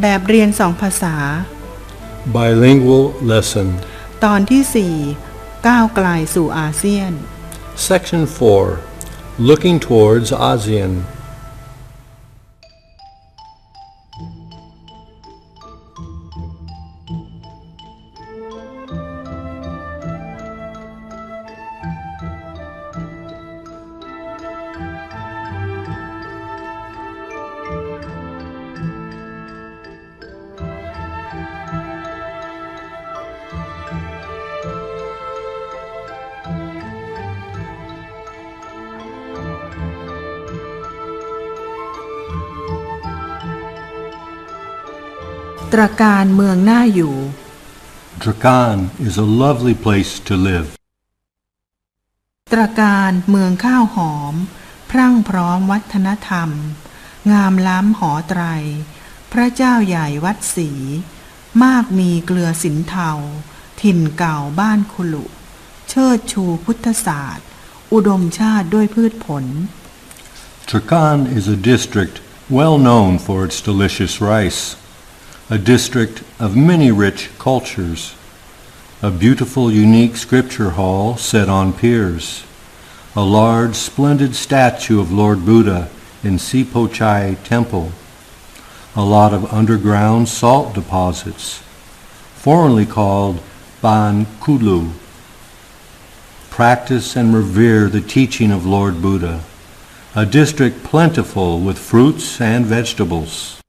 แบบเรียนสองภาษา Bilingual lesson. ตอนที่ 4 ก้าวไกลสู่อาเซียน Section 4. Looking towards ASEAN. ตระการเมืองน่าอยู่ Drakan is a lovely place to live. ตระการเมืองข้าวหอม พรั่งพร้อมวัฒนธรรม งามล้ำหอไตร พระเจ้าใหญ่วัดศรีมากมีเกลือสินเทา ถิ่นเก่าบ้านคุลุ เชิดชูพุทธศาสตร์ อุดมชาติด้วยพืชผล Trakan is a district well known for its delicious rice, a district of many rich cultures, a beautiful unique scripture hall set on piers, a large splendid statue of Lord Buddha in Sipochai Temple, a lot of underground salt deposits, formerly called Ban Kulu. Practice and revere the teaching of Lord Buddha a district plentiful with fruits and vegetables.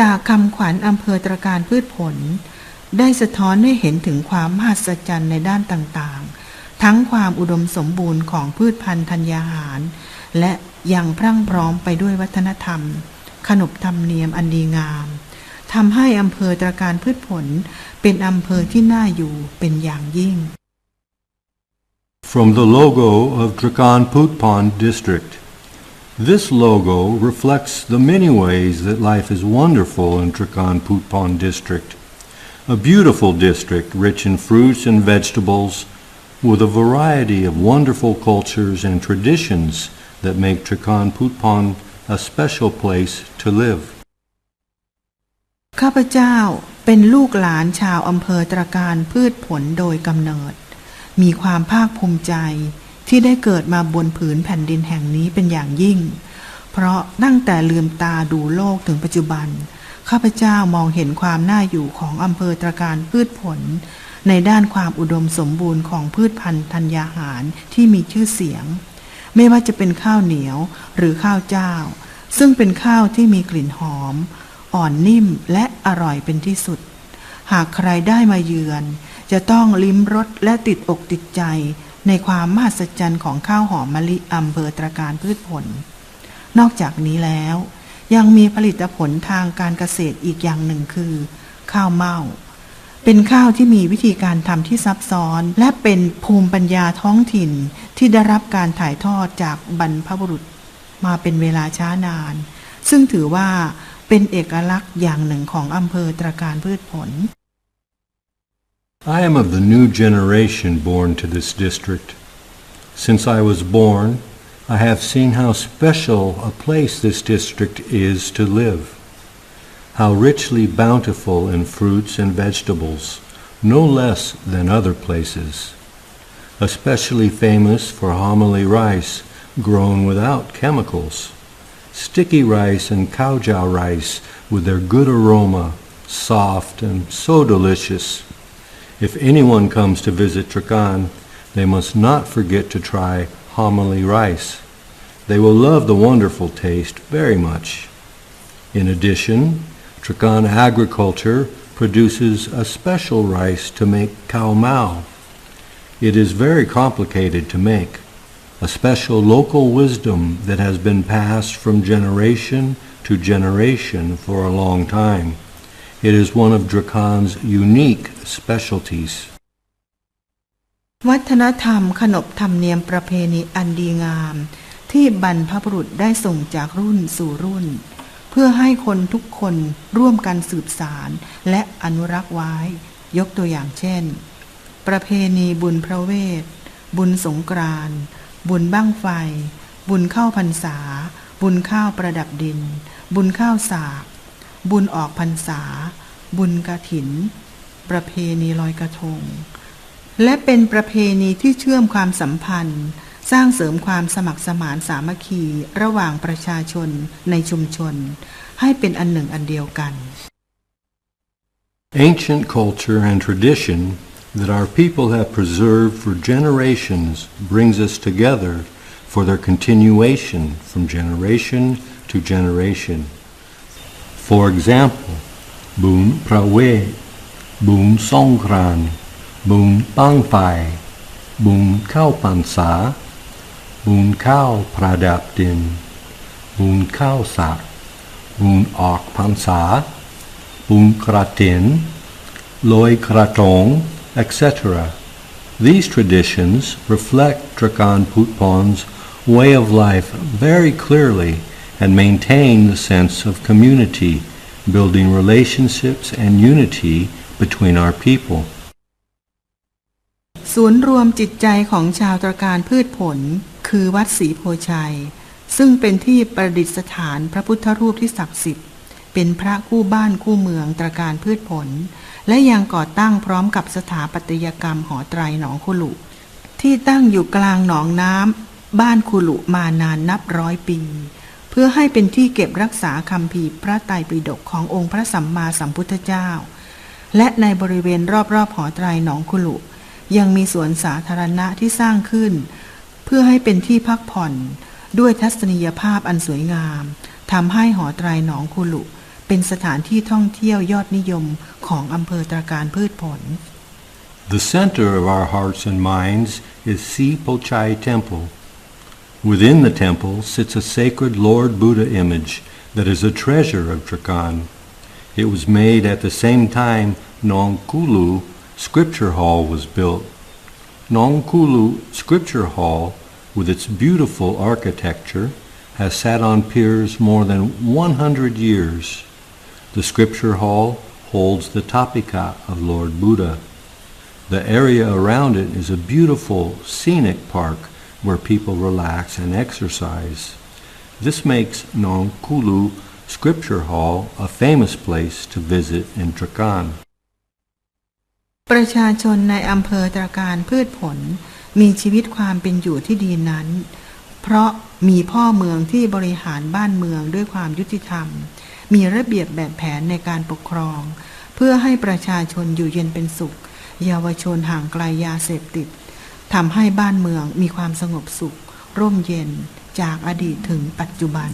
จากคำขวัญอำเภอตรการพืชผล ได้สะท้อนให้เห็นถึงความมหัศจรรย์ในด้านต่างๆ ทั้งความอุดมสมบูรณ์ของพืชพันธุ์ธัญญาหาร และยังพรั่งพร้อมไปด้วยวัฒนธรรม ขนบธรรมเนียมอันดีงามทำให้อำเภอตรการพืชผล เป็นอำเภอที่น่าอยู่เป็นอย่างยิ่ง From the logo of Drakan Putpon District. This logo reflects the many ways that life is wonderful in Drakan Putpon District. A beautiful district rich in fruits and vegetables with a variety of wonderful cultures and traditions that make Trakan Putpon a special place to live. ข้าพเจ้าเป็นลูกหลานชาวอำเภอตระการพืชผลโดยกำเนิด มีความภาคภูมิใจ ที่ได้เกิดมาบนผืนแผ่นดินแห่งนี้เป็นอย่างยิ่ง เพราะตั้งแต่ลืมตาดูโลกถึงปัจจุบัน ข้าพเจ้ามองเห็นความน่าอยู่ของอำเภอตรการพืชผล ในด้านความอุดมสมบูรณ์ของพืชพันธุ์ธัญญาหารที่มีชื่อเสียง ไม่ว่าจะเป็นข้าวเหนียวหรือข้าวเจ้า ซึ่งเป็นข้าวที่มีกลิ่นหอม อ่อนนิ่มและอร่อยเป็นที่สุด หากใครได้มาเยือน จะต้องลิ้มรสและติดอกติดใจ ในความมหัศจรรย์ของข้าวหอมมะลิอำเภอตรการพืชผล นอกจากนี้แล้ว ยังมีผลิตผลทางการเกษตรอีกอย่างหนึ่งคือ ข้าวเม่า เป็นข้าวที่มีวิธีการทำที่ซับซ้อน และเป็นภูมิปัญญาท้องถิ่นที่ได้รับการถ่ายทอดจากบรรพบุรุษ มาเป็นเวลาช้านาน ซึ่งถือว่าเป็นเอกลักษณ์อย่างหนึ่งของอำเภอตรการพืชผล I am of the new generation born to this district. Since I was born, I have seen how special a place this district is to live, how richly bountiful in fruits and vegetables, no less than other places, especially famous for homily rice grown without chemicals, sticky rice and kaujau rice with their good aroma, soft and so delicious. If anyone comes to visit Trakan, they must not forget to try homily rice. They will love the wonderful taste very much. In addition, Trakan agriculture produces a special rice to make cow mao. It is very complicated to make, a special local wisdom that has been passed from generation to generation for a long time. It is one of Drakan's unique specialties. วัฒนธรรมขนบธรรมเนียมประเพณีอันดีงาม ที่บรรพบุรุษได้ส่งจากรุ่นสู่รุ่น เพื่อให้คนทุกคนร่วมกันสืบสารและอนุรักษ์ไว้ ยกตัวอย่างเช่น ประเพณีบุญพระเวท บุญสงกรานบุญบั้งไฟ บุญเข้าพรรษา บุญข้าวประดับดิน บุญข้าวสาก บุญออกพรรษา บุญกระถิน ประเพณีลอยกระทง และเป็นประเพณีที่เชื่อมความสัมพันธ์ สร้างเสริมความสมัครสมานสามัคคี ระหว่างประชาชนในชุมชน ให้เป็นอันหนึ่งอันเดียวกัน Ancient culture and tradition that our people have preserved for generations brings us together for their continuation from generation to generation. For example, Boon Prawe, บุญสงกรานบุญปังไฟบุญเข้าพรรษา บุญเข้าประดับดิน บุญเข้าสากบุญออกพรรษา บุญกระถินลอยกระทง etc. These traditions reflect Drakan Putpon's way of life very clearly and maintain the sense of community, building relationships and unity between our people. ศูนย์รวมจิตใจของชาวตระการพืชผล คือวัดศรีโพชัย ซึ่งเป็นที่ประดิษฐานพระพุทธรูปที่ศักดิ์สิทธิ์ เป็นพระคู่บ้านคู่เมืองตระการพืชผล และยังก่อตั้งพร้อมกับสถาปัตยกรรมหอไตรหนองคุลุ ที่ตั้งอยู่กลางหนองน้ำบ้านคุลุมานานนับร้อยปี เพื่อให้เป็นที่เก็บรักษาคำภีพระไตรปิฎกขององค์พระสัมมาสัมพุทธเจ้า และในบริเวณรอบๆหอไตรหนองคุลุ ยังมีสวนสาธารณะที่สร้างขึ้น เพื่อให้เป็นที่พักผ่อนด้วยทัศนียภาพอันสวยงามทำให้หอไตรหนองคุลุ เป็นสถานที่ท่องเที่ยวยอดนิยมของอำเภอตราการพืชผล The center of our hearts and minds is Si Pochai Temple. Within the temple sits a sacred Lord Buddha image that is a treasure of Drakan. It was made at the same time Nong Kulu Scripture Hall was built. Nong Kulu Scripture Hall, with its beautiful architecture, has sat on piers more than 100 years. The Scripture Hall holds the Tapika of Lord Buddha. The area around it is a beautiful scenic park where people relax and exercise. This makes Nong Kulu Scripture Hall a famous place to visit in Trakan. ประชาชนในอำเภอตราการพืชผล มีชีวิตความเป็นอยู่ที่ดีนั้น เพราะมีพ่อเมืองที่บริหารบ้านเมืองด้วยความยุติธรรม มีระเบียบแบบแผนในการปกครอง เพื่อให้ประชาชนอยู่เย็นเป็นสุข เยาวชนห่างไกลยาเสพติดทำให้บ้านเมืองมีความสงบสุข ร่มเย็นจากอดีตถึงปัจจุบัน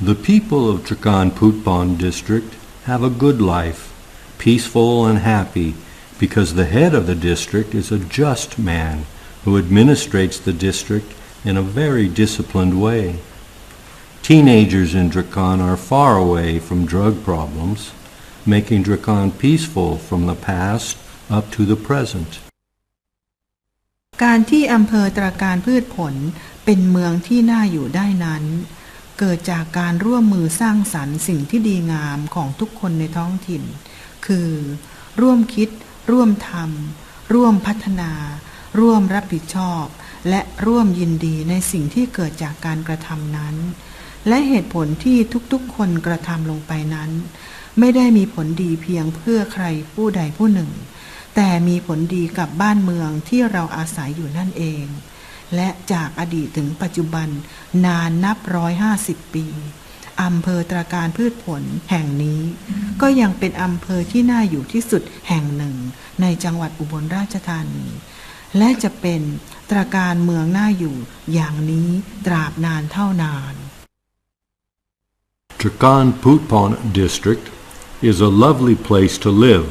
The people of Trakan Putbon district have a good life, peaceful and happy, because the head of the district is a just man who administrates the district in a very disciplined way. Teenagers in Drakan are far away from drug problems, making Drakan peaceful from the past up to the present. การที่อำเภอตราการพืชผลเป็นเมืองที่น่าอยู่ได้นั้น เกิดจากการร่วมมือสร้างสรรค์สิ่งที่ดีงามของทุกคนในท้องถิ่น คือ ร่วมคิด ร่วมทำร่วมพัฒนา ร่วมรับผิดชอบ และร่วมยินดีในสิ่งที่เกิดจากการกระทำนั้น และเหตุผลที่ทุกๆ คนกระทำลงไปนั้น ไม่ได้มีผลดีเพียงเพื่อใครผู้ใดผู้หนึ่ง แต่มีผลดีกับบ้านเมืองที่เราอาศัยอยู่นั่นเอง และจากอดีตถึงปัจจุบันนานนับร้อยห้าสิบปีอำเภอตราการพืชผลแห่งนี้ ก็ยังเป็นอำเภอที่น่าอยู่ที่สุดแห่งหนึ่ง ในจังหวัดอุบลราชธานี และจะเป็นตราการเมืองน่าอยู่อย่างนี้ตราบนานเท่านาน Trakan Putpon district is a lovely place to live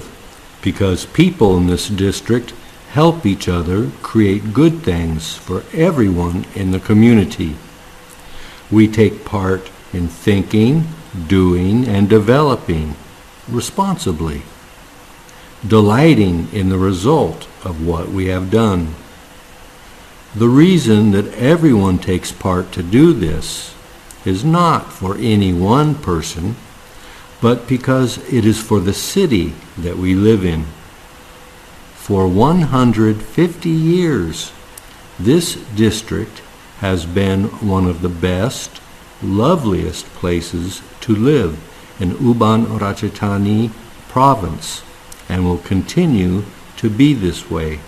because people in this district help each other create good things for everyone in the community. We take part in thinking, doing, and developing responsibly, delighting in the result of what we have done. The reason that everyone takes part to do this is not for any one person, but because it is for the city that we live in. For 150 years, this district has been one of the best, loveliest places to live in Uban Ratchathani province and will continue to be this way.